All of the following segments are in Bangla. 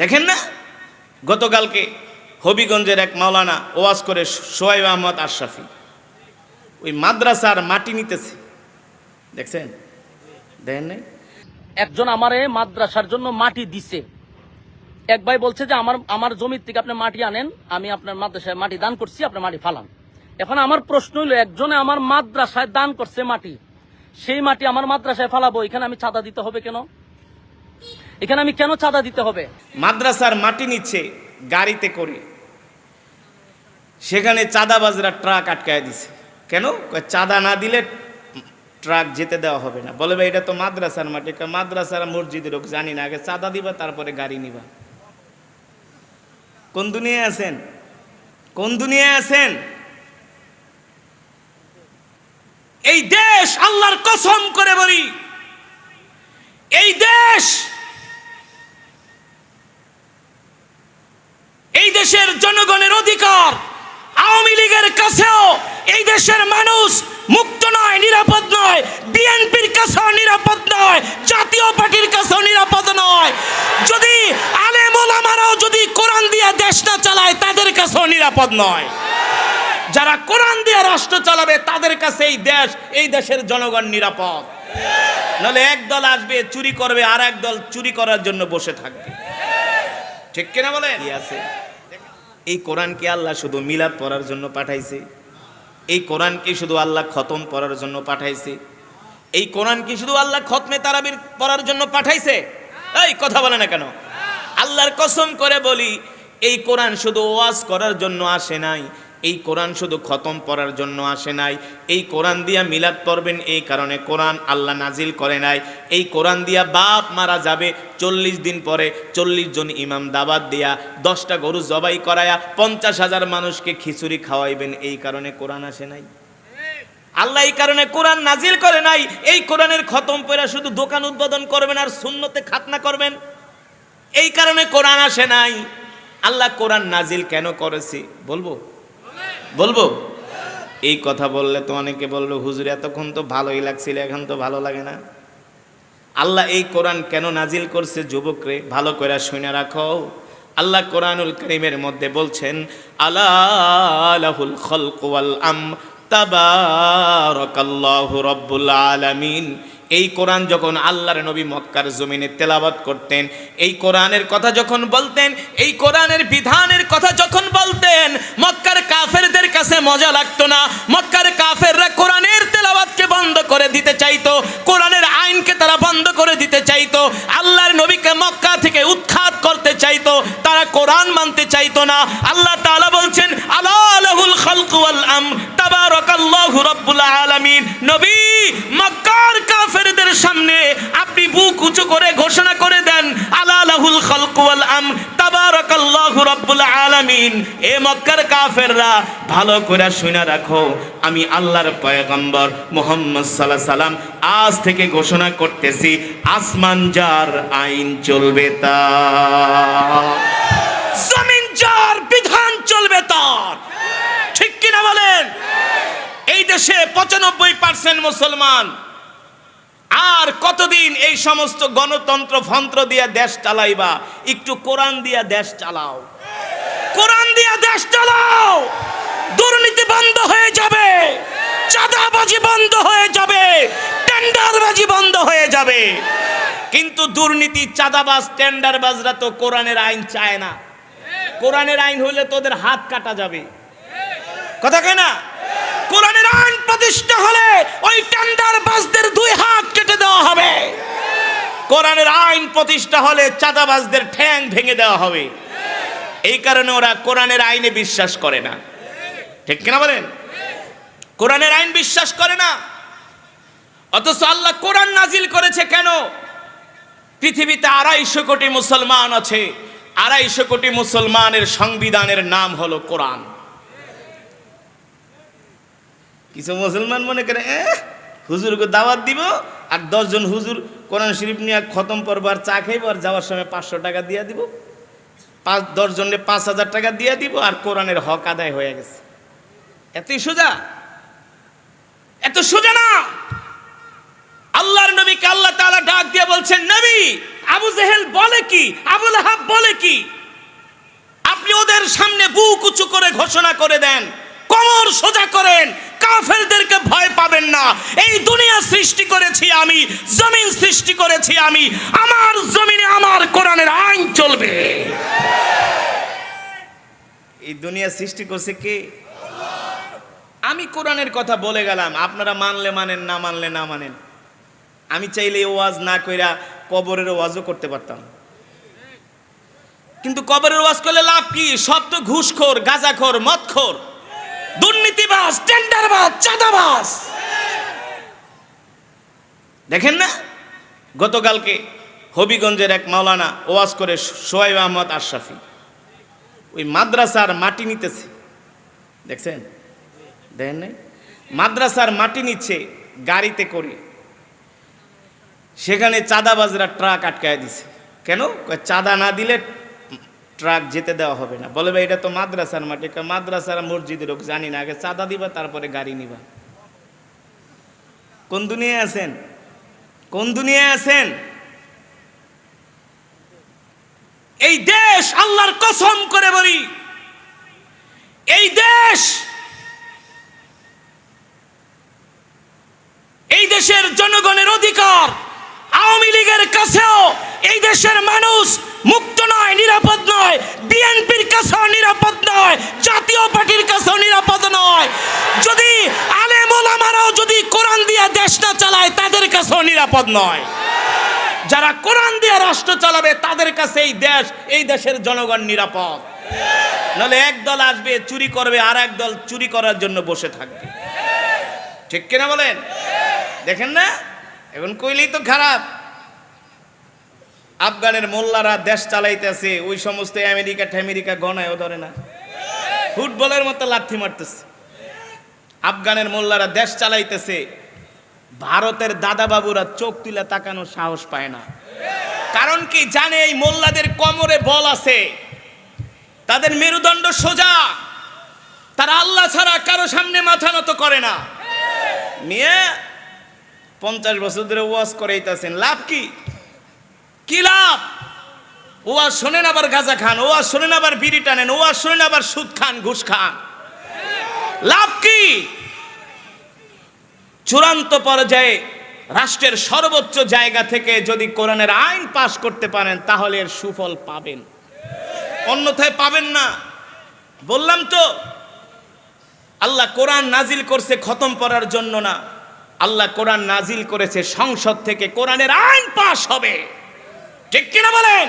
দেখেন না? গতকালকে হবিগঞ্জের এক মাওলানা ওয়াজ করে সোহাইব আহমদ আশরাফি। ওই মাদ্রাসার মাটি নিতেছে। দেখছেন? দেখেন নাই? একজন আমারে মাদ্রাসার জন্য মাটি দিছে। এক ভাই বলছে যে, আমার আমার জমির থেকে আপনি মাটি আনেন, আমি আপনার মাদ্রাসায় মাটি দান করছি আপনার মাটি ফালান। এখন আমার প্রশ্ন হইল, একজনে আমার মাদ্রাসায় দান করছে মাটি, সেই মাটি আমার মাদ্রাসায় ফালাবো, এখানে আমি চাঁদা দিতে হবে কেন? এখানে আমি কেন চাঁদা দিতে হবে? মাদ্রাসার মাটি নিচ্ছে গাড়িতে করে। সেখানে চাঁদাবাজরা ট্রাক আটকায় দিছে। কেন? চাঁদা না দিলে ট্রাক যেতে দেওয়া হবে না। বলে, ভাই, এটা তো মাদ্রাসার মাটি। মাদ্রাসার মসজিদের হোক জানি না। আগে চাঁদা দিবা, তারপরে গাড়ি নিবা। কোন দুনিয়ায় আছেন? কোন দুনিয়ায় আছেন? এই দেশ আল্লাহর কসম করে বলি। এই দেশ এই দেশের জনগণের অধিকার আওয়ামী লীগের কাছেও এই দেশের মানুষ মুক্ত নয়, নিরাপদ নয়, বিএনপির কাছেও নিরাপদ নয়, জাতীয় পার্টির কাছেও নিরাপদ নয়। যদি আলেম ওলামারাও যদি কোরআন দিয়ে দেশ না চালায়, তাদের কাছেও নিরাপদ নয়। যারা কোরআন দিয়ে রাষ্ট্র চালাবে, তাদের কাছে এই দেশ, এই দেশের জনগণ নিরাপদ। নাহলে এক দল আসবে, চুরি করবে, আর এক দল চুরি করার জন্য বসে থাকবে। ঠিক কিনা বলে আছে? এই কোরআনকে আল্লাহ শুধু মিলাদ পড়ার জন্য পাঠাইছে, এই কোরআনকে শুধু আল্লাহ খতম পড়ার জন্য পাঠাইছে, এই কোরআন কি শুধু আল্লাহ খতমে তারাবির পড়ার জন্য পাঠাইছে? এই কথা বলে না কেন? আল্লাহর কসম করে বলি, এই কোরআন শুধু ওয়াজ করার জন্য আসে নাই এই কোরআন শুধু খতম পড়ার জন্য আসে নাই। এই কোরআন দিয়া মিলাদ পড়বেন এই কারণে কোরআন আল্লাহ নাজিল করে নাই। এই কোরআন দিয়া বাপ মারা যাবে, চল্লিশ দিন পরে চল্লিশ জন ইমাম দাবাত দিয়া দশটা গরু জবাই করায়া পঞ্চাশ হাজার মানুষকে খিচুড়ি খাওয়াইবেন, এই কারণে কোরআন আসে নাই। আল্লাহ এই কারণে কোরআন নাজিল করে নাই। এই কোরআনের খতম পড়া শুধু দোকান উদ্বোধন করবেন আর শূন্যতে খাতনা করবেন। এই কারণে কোরআন আসে নাই। আল্লাহ কোরআন নাজিল কেন করেছি? বলব? বলব? এই কথা বললে তো অনেকে বলল হুজুর, এতক্ষণ তো ভালোই লাগছিল, এখন তো ভালো লাগে না। আল্লাহ এই কোরআন কেন নাজিল করছে যুবকরে? ভালো করে শুনে রাখো। আল্লাহ কোরআনুল করিমের মধ্যে বলছেন ওয়াল আম আলামিন। এই কোরআন যখন আল্লাহর নবী মক্কার জমিনে তেলাওয়াত করতেন, এই কোরআনের কথা যখন বলতেন, এই কোরআনের বিধানের কথা যখন বলতেন, মক্কার কাফেরদের কাছে মজা লাগতো না। মক্কার কাফেররা কোরআনের তেলাওয়াতকে বন্ধ করে দিতে চাইতো, কোরআনের আইনকে তারা বন্ধ করে দিতে চাইতো, আল্লাহর নবীকে মক্কা থেকে উৎখাত করতে চাইতো, তারা কোরআন মানতে চাইতো না। আল্লাহ তাআলা সামনে আপনি বুক উঁচু করে ঘোষণা করে দেন, আলা লাহুল খালকু ওয়াল আম তাবারাকাল্লাহু রাব্বুল আলামিন। এ মক্কার কাফেররা, ভালো করে শুনে রাখো, আমি আল্লাহর পয়গম্বর মুহাম্মদ সাল্লাল্লাহু সাল্লাম আজ থেকে ঘোষণা করতেছি, আসমান যার আইন চলবে তার জমিন যার বিধান চলবে তার। ঠিক কিনা বলেন? এই দেশে পঁচানব্বই পার্সেন্ট মুসলমান আর কতদিন এই সমস্ত গণতন্ত্র ফন্ত্র দিয়া দেশ চালাইবা? একটু কোরআন দিয়া দেশ চালাও। কোরআন দিয়া দেশ চালাও। দুর্নীতি বন্ধ হয়ে যাবে। চাঁদাবাজি বন্ধ হয়ে যাবে। টেন্ডারবাজি বন্ধ হয়ে যাবে। কিন্তু দুর্নীতি, চাঁদাবাজ, টেন্ডারবাজরা তো কোরআনের আইন চায় না। কোরআনের আইন হলে তোদের হাত কাটা যাবে। কথা কয় না? কোরআনের আইন প্রতিষ্ঠা হলে ওই টেন্ডার বাসদের দুই হাত কেটে দেওয়া হবে। কোরআনের আইন প্রতিষ্ঠা হলে চাঁদাবাজদের ঠ্যাং ভেঙে দেওয়া হবে। এই কারণে ওরা কোরআনের আইনে বিশ্বাস করে না। ঠিক কিনা বলেন? কোরআনের আইন বিশ্বাস করে না। অথচ আল্লাহ কোরআন নাজিল করেছে কেন? পৃথিবীতে আড়াইশো কোটি মুসলমান আছে। আড়াইশো কোটি মুসলমানের সংবিধানের নাম হলো কোরআন। কিছু মুসলমান মনে করে হুজুরকে দাওয়াত দিব আর দশজন হুজুর কোরআন শরীফ নিয়ে খতম করব আর চা খাইবো আর যাওয়ার সময় পাঁচশো টাকা দিয়ে দিব। পাঁচ দশজনে পাঁচ হাজার টাকা দিয়ে দিব আর কোরআনের হক আদায় হয়ে গেছে। এতই সোজা? এত সোজা না? আল্লাহর নবীকে আল্লাহ তাআলা ডাক দিয়ে বলছেন, নবী, আবু জেহেল বলে কি? আবুল হাব বলে কি? আপনি ওদের সামনে বুক উঁচু করে ঘোষণা করে দেন, কমর সোজা করেন কাফেরদেরকে ভয় পাবেন না। এই দুনিয়া সৃষ্টি করেছি আমি, জমিন সৃষ্টি করেছি আমি, আমার জমিনে আমার কোরআনের আইন চলবে। এই দুনিয়া সৃষ্টি করছে কে? আমি কোরআনের কথা বলে গেলাম, আপনারা মানলে মানেন, না মানলে না মানেন। আমি চাইলে ওয়াজ না কইরা কবরের ওয়াজও করতে পারতাম। কিন্তু কবরের ওয়াজ করলে লাভ কি? সব তো ঘুষখোর, গাঁজাখোর, মদখোর। দুর্নীতিবাজ, টেন্ডারবাজ চাঁদাবাস দেখেন না? গতকালকে হবিগঞ্জের এক মাওলানা ওয়াজ করে সোহাইব আহমদ আশরাফি। ওই মাদ্রাসার মাটি নিতেছে। দেখছেন? দেখেন নাই? মাদ্রাসার মাটি নিচ্ছে গাড়িতে করে। সেখানে চাঁদাবাজরা ট্রাক আটকায় দিছে। কেন? চাঁদা না দিলে ট্রাক যেতে দেওয়া হবে না। বলে এটা তো মাদ্রাসার মাটি মাদ্রাসার মসজিদের লোক জানি না, আগে চাঁদা দিবা, তারপরে গাড়ি নিবা। কোন দুনিয়ায় আছেন? কোন দুনিয়ায় আছেন? এই দেশ আল্লাহর কসম করে বলি, এই দেশ, এই দেশের জনগণের অধিকার আওয়ামী লীগের কাছেও, এই দেশের মানুষ মুক্ত নয়, নিরাপদ নয়। বিএনপির কাছেও নিরাপদ নয়, জাতীয় পার্টির কাছেও নিরাপদ নয়। যদি আলেম ওলামারাও যদি কোরআন দিয়ে দেশ না চালায়, তাদের কাছেও নিরাপদ নয়। যারা কোরআন দিয়ে রাষ্ট্র চালাবে, তাদের কাছে এই দেশ, এই দেশের জনগণ নিরাপদ। নাহলে এক দল আসবে, চুরি করবে, আর এক দল চুরি করার জন্য বসে থাকবে। ঠিক কিনা বলেন? দেখেন না? এখন কইলেই তো খারাপ। আফগানের মোল্লারা দেশ চালাইতেছে, ওই সমস্ত আমেরিকা ঠেমেরিকা গনায়ও ধরে না। ফুটবলের মতো লাথি মারতেছে। আফগানের মোল্লারা দেশ চালাইতেছে, ভারতের দাদা বাবুরা চোখ তুলে তাকানো সাহস পায় না। কারণ কি জানে এই মোল্লাদের কোমরে বল আছে? তাদের মেরুদণ্ড সোজা। তারা আল্লাহ ছাড়া কারও সামনে মাথা নত করে না। মেয়ে, পঞ্চাশ বছর ধরে ওয়াজ করাইতেছেন, লাভ কি? কি লাভ? ওয়াজ শোনেন আবার গাঁজা খান, ওয়াজ শোনেন আবার বিড়ি টানেন, ওয়াজ শোনেন আবার সুদ খান, ঘুষ খান। লাভ কি? চূড়ান্ত পর্যায়ে রাষ্ট্রের সর্বোচ্চ জায়গা থেকে যদি কোরআনের আইন পাশ করতে পারেন, তাহলে এর সুফল পাবেন। অন্যথায় পাবেন না। বললাম তো, আল্লাহ কোরআন নাজিল করছে খতম করার জন্য না, আল্লাহ কোরআন নাজিল করেছে সংসদ থেকে কোরআনের আইন পাশ হবে। ঠিক কিনা বলেন?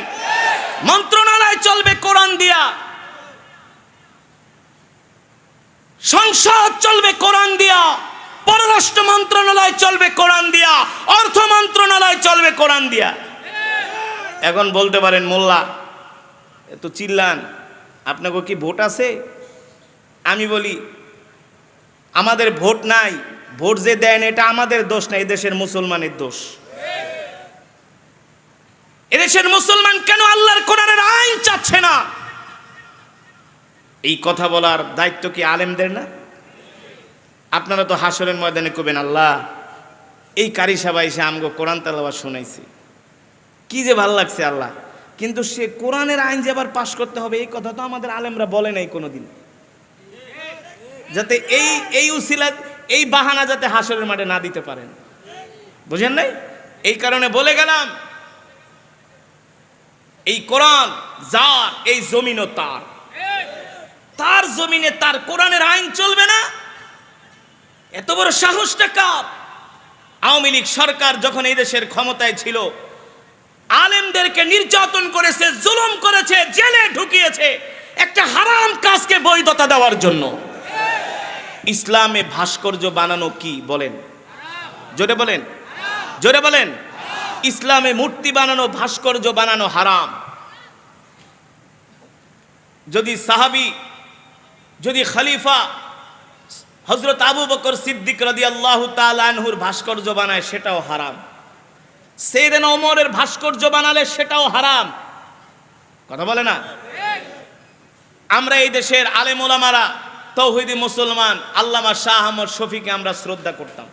মন্ত্রণালয় চলবে কোরআন দিয়া। সংসদ চলবে কোরআন দিয়া। পররাষ্ট্র মন্ত্রণালয় চলবে কোরআন দিয়া। অর্থ মন্ত্রণালয় চলবে কোরআন দিয়া। এখন বলতে পারেন, মোল্লা, এত চিল্লান, আপনাকে কি ভোট আছে? আমি বলি, আমাদের ভোট নাই, ভোট যে দেন এটা আমাদের দোষ না দেশের মুসলমানের দোষ। এদেশের মুসলমান কেন আল্লাহর কোরআনের আইন চাচ্ছে না? এই কথা বলার দায়িত্ব কি আলেমদের না? আপনারা তো হাসরের ময়দানে কবেন আল্লাহ, এই কারি সাবা এসে আমগো কোরআন তালাবাদ শুনাইছে। কি যে ভালো লাগছে আল্লাহ। কিন্তু সে কোরআনের আইন যে আবার পাশ করতে হবে, এই কথা তো আমাদের আলেমরা বলে নাই কোনোদিন। যাতে এই এই উসিলা এই বাহানা যাতে হাসরের মাঠে না দিতে পারেন। বুঝেন নাই? এই কারণে বলে গেলাম এই কোরআন যার, এই জমিনও তার। তার জমিনে তার কোরআনের আইন চলবে না? এত বড় সাহসটা কার? আওয়ামী লীগ সরকার যখন এই দেশের ক্ষমতায় ছিল, আলেমদেরকে নির্যাতন করেছে, জুলুম করেছে, জেলে ঢুকিয়েছে, একটা হারাম কাজকে বৈধতা দেওয়ার জন্য। ইসলামে ভাস্কর্য বানানো কি বলেন? জোরে বলেন। জোরে বলেন। ইসলামে মূর্তি বানানো, ভাস্কর্য বানানো হারাম। যদি সাহাবি, যদি খলিফা হজরত আবু বকর সিদ্দিক রদি আল্লাহ তালহুর ভাস্কর্য বানায়, সেটাও হারাম। সেইদিন ওমরের ভাস্কর্য বানালে সেটাও হারাম। কথা বলে না? আমরা এই দেশের আলেমোলামারা তৌহিদি মুসলমান, আল্লামা শাহ আহমদ শফিকে আমরা শ্রদ্ধা করতাম।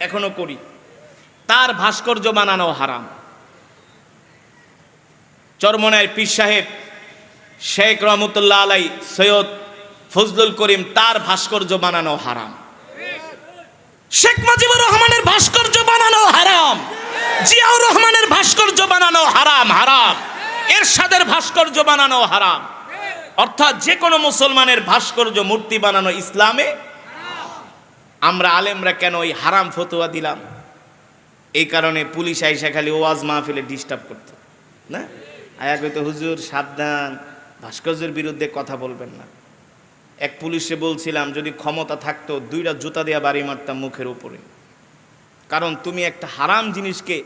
এখনও করি। তার ভাস্কর্য বানানো হারাম। চরমনায় পীর সাহেব শেখ রহমতুল্লাহ আলাই সৈয়দ ফজলুল করিম তার ভাস্কর্য বানানো হারাম। শেখ মুজিবুর রহমানের ভাস্কর্য বানানো হারাম। জিয়াউর রহমানের ভাস্কর্য বানানো হারাম হারাম। এরশাদের ভাস্কর্য বানানো হারাম। অর্থাৎ যে কোনো মুসলমানের ভাস্কর্য মূর্তি বানানো ইসলামে আমরা আলেমরা কেন ওই হারাম ফতোয়া দিলাম? এই কারণে পুলিশ আইসা খালি ওয়াজ মাহফিলে ডিস্টার্ব করতো, না? আয়া কইতো, হুজুর, সাবধান, ভাস্কর্যের বিরুদ্ধে কথা বলবেন না। এক পুলিশে বলছিলাম, যদি ক্ষমতা থাকতো, দুইটা জুতা দেওয়া বাড়ি মারতাম মুখের উপরে। কারণ তুমি একটা হারাম জিনিসকে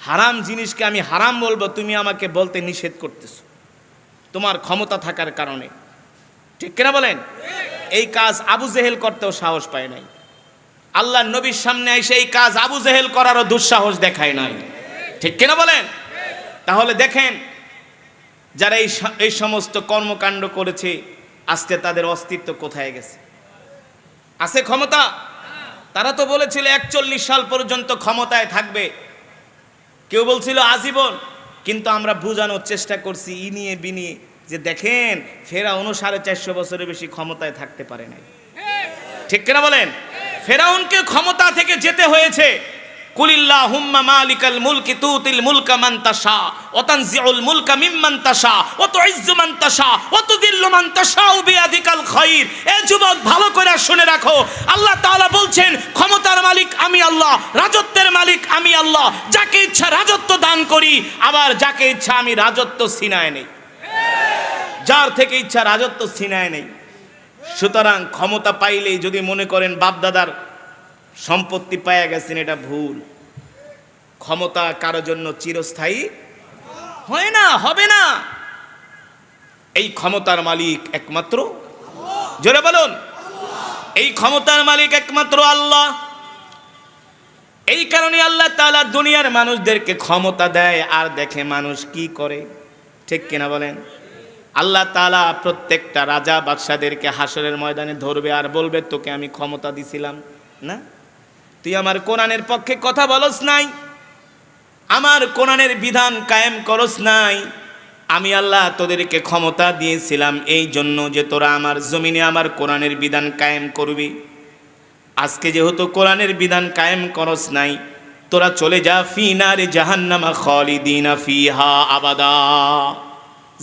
হারাম জিনিসকে আমি হারাম বলব, তুমি আমাকে বলতে নিষেধ করতেছো। তোমার ক্ষমতা থাকার কারণে। ঠিক কিনা বলেন? এই কাজ আবু জেহেল করতেও সাহস পায় নাই। আল্লাহ নবীর সামনে এসে এই কাজ আবু জেহেল করারও দুঃসাহস দেখায় নাই। ঠিক কিনা বলেন? তাহলে দেখেন, যারা এই এই সমস্ত কর্মকাণ্ড করেছে, আজকে তাদের অস্তিত্ব কোথায় গেছে? আছে ক্ষমতা? তারা তো বলেছিল একচল্লিশ সাল পর্যন্ত ক্ষমতায় থাকবে। কেউ বলছিল আজীবন, কিন্তু আমরা বোঝানোর চেষ্টা করছি ই নিয়ে বিনিয়ে যে দেখেন, ফেরাউনও সাড়ে চারশো বছরের বেশি ক্ষমতায় থাকতে পারে নাই। ঠিক কিনা বলেন? ফেরাউনকে ক্ষমতা থেকে যেতে হয়েছে। কুলিল্লাহ হুম্মা মালিকাল মুলকি তুতিল মুলকা মান তাশা ওয়া তানজিউল মুলকা মিম্মান তাশা ওয়া তুইজ্জু মান তাশা ওয়া তুদিল্লু মান তাশা বিয়াদিকাল খাইর। এ যুবক, ভালো করে শুনে রাখো। আল্লাহ তাআলা বলছেন, ক্ষমতার মালিক আমি আল্লাহ, রাজত্বের মালিক আমি আল্লাহ। যাকে ইচ্ছা রাজত্ব দান করি, আবার যাকে ইচ্ছা আমি রাজত্ব ছিনায় নেই। যার থেকে ইচ্ছা রাজত্ব ছিনায় নেই। সুতরাং ক্ষমতা পাইলেই যদি মনে করেন বাপদাদার সম্পত্তি পাইয়া গেছেন, এটা ভুল। ক্ষমতা কারও জন্য চিরস্থায়ী হয় না, হবে না। এই ক্ষমতার মালিক একমাত্র জোরে বলুন। এই ক্ষমতার মালিক একমাত্র আল্লাহ। এই কারণে আল্লাহ তাআলা দুনিয়ার মানুষদেরকে ক্ষমতা দেয়, আর দেখে মানুষ কি করে? ঠিক কিনা বলেন? আল্লাহ তাআলা প্রত্যেকটা রাজা বাদশাদেরকে হাসরের ময়দানে ধরবে আর বলবে, তোকে আমি ক্ষমতা দিছিলাম। না? তুই আমার কোরআনের পক্ষে কথা বলস নাই। আমার কোরআনের বিধান কায়েম করস নাই। আমি আল্লাহ তোদেরকে ক্ষমতা দিয়েছিলাম এই জন্য যে তোরা আমার জমিনে আমার কোরআনের বিধান কায়েম করবি। আজকে যেহেতু কোরআনের বিধান কায়েম করস নাই, তোরা চলে যা ফি নারে জাহান্নামা খালিদিনা ফিহা আবাদা।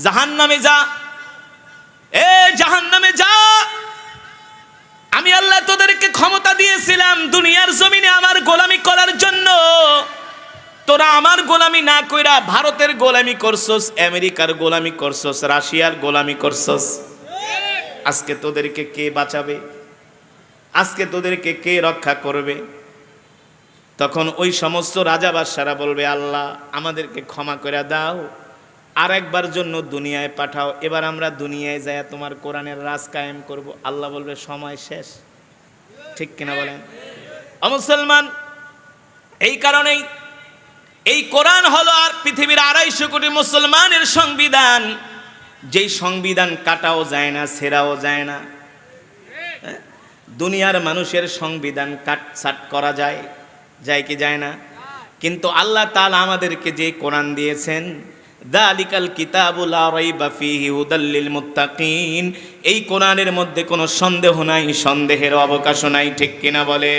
জাহান্নামে যা। এ জাহান্নামে যা। আমি আল্লাহ তোদেরকে ক্ষমতা দিয়েছিলাম দুনিয়ার জমিনে আমার গোলামি করার জন্য। তোরা আমার গোলামি না কইরা ভারতের গোলামি করছস, আমেরিকার গোলামি করছস, রাশিয়ার গোলামি করছস। আজকে তোদেরকে কে বাঁচাবে? আজকে তোদেরকে কে রক্ষা করবে? তখন ওই সমস্ত রাজা বাদশারা বলবে, আল্লাহ, আমাদেরকে ক্ষমা করে দাও। আর একবার জন্য দুনিয়ায় পাঠাও। এবার আমরা দুনিয়ায় যায় তোমার কোরআনের রাজ কায়েম করব। আল্লাহ বলবে, সময় শেষ। ঠিক কিনা বলেন? অমুসলমান এই কারণেই এই কোরআন হলো আর পৃথিবীর আড়াইশো কোটি মুসলমানের সংবিধান। যেই সংবিধান কাটাও যায় না সেরাও যায় না। হ্যাঁ? দুনিয়ার মানুষের সংবিধান কাটছাট করা যায় যায় কি যায় না? কিন্তু আল্লাহ তাআলা আমাদেরকে যে কোরআন দিয়েছেন দালিকাল কিতাবুল আরাইবা ফিহি হুদাল্লিল মুত্তাকিন। এই কোরআনের মধ্যে কোনো সন্দেহ নাই, সন্দেহের অবকাশ নাই, ঠিক কিনা বলে